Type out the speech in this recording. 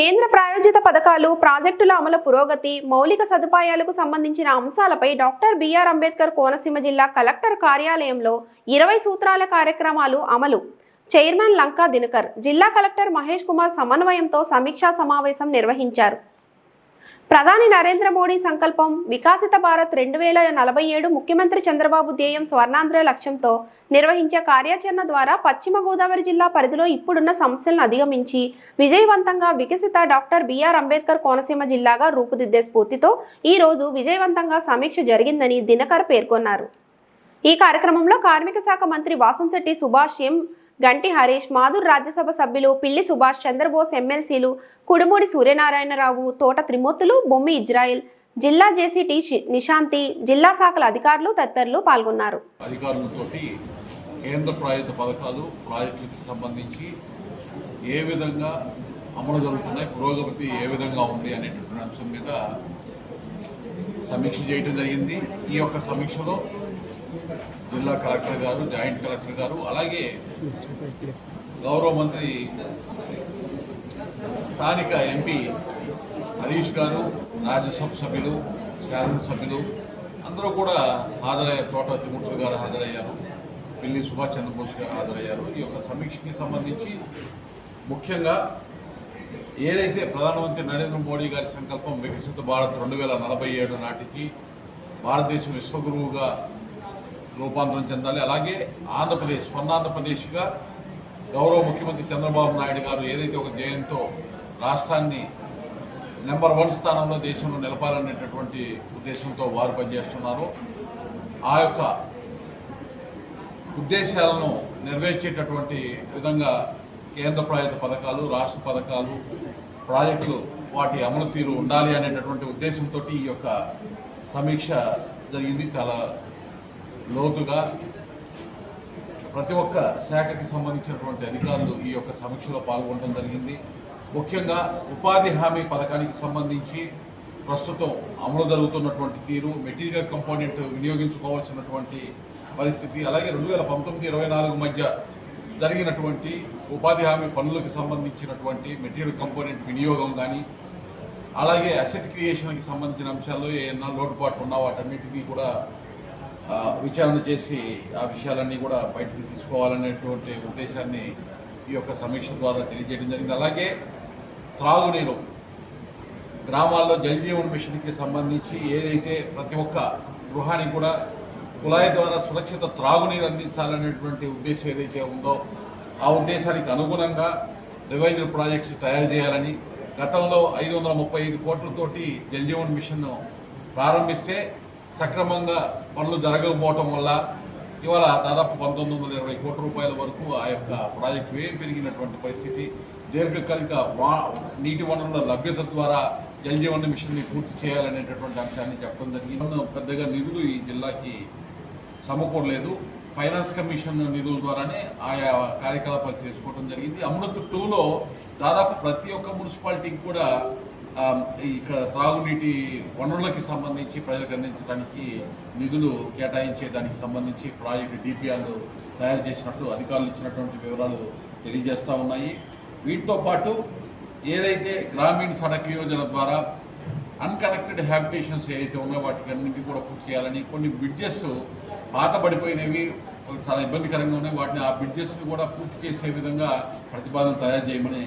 కేంద్ర ప్రాయోజిత పథకాలు ప్రాజెక్టుల అమలు పురోగతి మౌలిక సదుపాయాలకు సంబంధించిన అంశాలపై డాక్టర్ బిఆర్ అంబేద్కర్ కోనసీమ జిల్లా కలెక్టర్ కార్యాలయంలో ఇరవై సూత్రాల కార్యక్రమాలు అమలు. చైర్మన్ లంకా దినకర్ జిల్లా కలెక్టర్ మహేష్ కుమార్ సమన్వయంతో సమీక్షా సమావేశం నిర్వహించారు. ప్రధాని నరేంద్ర మోడీ సంకల్పం వికాసిత భారత్ రెండు వేల నలభై ఏడు ముఖ్యమంత్రి చంద్రబాబు ధ్యేయం స్వర్ణాంధ్ర లక్ష్యంతో నిర్వహించే కార్యాచరణ ద్వారా పశ్చిమ గోదావరి జిల్లా పరిధిలో ఇప్పుడున్న సమస్యలను అధిగమించి విజయవంతంగా వికసిత డాక్టర్ బిఆర్ అంబేద్కర్ కోనసీమ జిల్లాగా రూపుదిద్దే స్ఫూర్తితో ఈరోజు విజయవంతంగా సమీక్ష జరిగిందని దినకర్ పేర్కొన్నారు. ఈ కార్యక్రమంలో కార్మిక శాఖ మంత్రి వాసంశెట్టి సుభాష్ ఎం. గంటి హరీష్ మాధుర్ రాజ్యసభ సభ్యులు పిల్లి సుభాష్ చంద్రబోస్ ఎమ్మెల్సీలు కుడుమూడి సూర్యనారాయణరావు తోట త్రిమూర్తులు బొమ్మి ఇజ్రాయిల్ జిల్లా జేసీటీ నిశాంతి జిల్లా శాఖల అధికారులు తదితరులు పాల్గొన్నారు. కేంద్ర ప్రాయోజిత పథకాలు ప్రాజెక్టులకు సంబంధించి ఏ విధంగా అమలు జరుగుతున్నాయి పురోగతి ఏ విధంగా ఉంది అనేటటువంటి అంశం మీద సమీక్ష చేయడం జరిగింది. ఈ యొక్క సమీక్షలో జిల్లా కలెక్టర్ గారు జాయింట్ కలెక్టర్ గారు అలాగే గౌరవ మంత్రి స్థానిక ఎంపీ హరీష్ గారు రాజ్యసభ సభ్యులు శాసనసభ్యులు అందరూ కూడా హాజరయ్యారు తోట తిమ్మూర్తులు గారు హాజరయ్యారు. పిల్లి సుభాష్ చంద్రబోస్ గారు హాజరయ్యారు. ఈ యొక్క సమీక్షకి సంబంధించి ముఖ్యంగా ఏదైతే ప్రధానమంత్రి నరేంద్ర మోడీ గారి సంకల్పం వికసిత భారత్ రెండు వేల నలభై ఏడు నాటికి భారతదేశం విశ్వగురువుగా రూపాంతరం చెందాలి. అలాగే ఆంధ్రప్రదేశ్ స్వర్ణాంధ్రప్రదేశ్గా గౌరవ ముఖ్యమంత్రి చంద్రబాబు నాయుడు గారు ఏదైతే ఒక జయంతో రాష్ట్రాన్ని నెంబర్ వన్ స్థానంలో దేశంలో నిలపాలనేటటువంటి ఉద్దేశంతో వారు పనిచేస్తున్నారు. ఆ యొక్క ఉద్దేశాలను నెరవేర్చేటటువంటి విధంగా కేంద్ర ప్రాయుత పథకాలు రాష్ట్ర పథకాలు ప్రాజెక్టులు వాటి అమలు తీరు ఉండాలి అనేటటువంటి ఉద్దేశంతో ఈ యొక్క సమీక్ష జరిగింది. చాలా లోతుగా ప్రతి ఒక్క శాఖకి సంబంధించినటువంటి అధికారులు ఈ యొక్క సమీక్షలో పాల్గొనడం జరిగింది. ముఖ్యంగా ఉపాధి హామీ పథకానికి సంబంధించి ప్రస్తుతం అమలు జరుగుతున్నటువంటి తీరు మెటీరియల్ కంపోనెంట్ వినియోగించుకోవాల్సినటువంటి పరిస్థితి అలాగే రెండు వేల పంతొమ్మిది ఇరవై నాలుగు మధ్య జరిగినటువంటి ఉపాధి హామీ పనులకు సంబంధించినటువంటి మెటీరియల్ కంపోనెంట్ వినియోగం కానీ అలాగే అసెట్ క్రియేషన్కి సంబంధించిన అంశాల్లో ఏమన్నా లోటుపాట్లు ఉన్నా వాటన్నిటినీ కూడా విచారణ చేసి ఆ విషయాలన్నీ కూడా బయటకు తీసుకోవాలనేటువంటి ఉద్దేశాన్ని ఈ యొక్క సమీక్ష ద్వారా తెలియజేయడం జరిగింది. అలాగే త్రాగునీరు గ్రామాల్లో జలజీవన్ మిషన్కి సంబంధించి ఏదైతే ప్రతి ఒక్క గృహానికి కూడా కుళాయి ద్వారా సురక్షిత త్రాగునీరు అందించాలనేటువంటి ఉద్దేశం ఏదైతే ఉందో ఆ ఉద్దేశానికి అనుగుణంగా రివైజల్ ప్రాజెక్ట్స్ తయారు చేయాలని గతంలో ఐదు వందల ముప్పై ఐదు కోట్లతోటి జలజీవన్ మిషన్ను ప్రారంభిస్తే సక్రమంగా పనులు జరగకపోవటం వల్ల ఇవాళ దాదాపు పంతొమ్మిది వందల ఇరవై కోట్ల రూపాయల వరకు ఆ యొక్క ప్రాజెక్టు వ్యయం పెరిగినటువంటి పరిస్థితి దీర్ఘకాలిక వా నీటి వనరుల లభ్యత ద్వారా జలజీవన మిషన్ని పూర్తి చేయాలనేటటువంటి అంశాన్ని చెప్పడం జరిగింది. పెద్దగా నిధులు ఈ జిల్లాకి సమకూరలేదు. ఫైనాన్స్ కమిషన్ నిధుల ద్వారానే ఆయా కార్యకలాపాలు చేసుకోవడం జరిగింది. అమృత్ టూలో దాదాపు ప్రతి ఒక్క మున్సిపాలిటీకి కూడా ఇక్కడ త్రాగునీటి వనరులకి సంబంధించి ప్రజలకు అందించడానికి నిధులు కేటాయించే దానికి సంబంధించి ప్రాజెక్టు డిపిఆర్లు తయారు చేసినట్టు అధికారులు ఇచ్చినటువంటి వివరాలు తెలియజేస్తూ ఉన్నాయి. వీటితో పాటు ఏదైతే గ్రామీణ సడక్ యోజన ద్వారా అన్కనెక్టెడ్ హ్యాబిటేషన్స్ ఏదైతే ఉన్నాయో వాటికి అన్నింటి కూడా పూర్తి చేయాలని కొన్ని బ్రిడ్జెస్ పాతబడిపోయినవి చాలా ఇబ్బందికరంగా ఉన్నాయి. వాటిని ఆ బ్రిడ్జెస్ని కూడా పూర్తి చేసే విధంగా ప్రతిపాదన తయారు చేయమని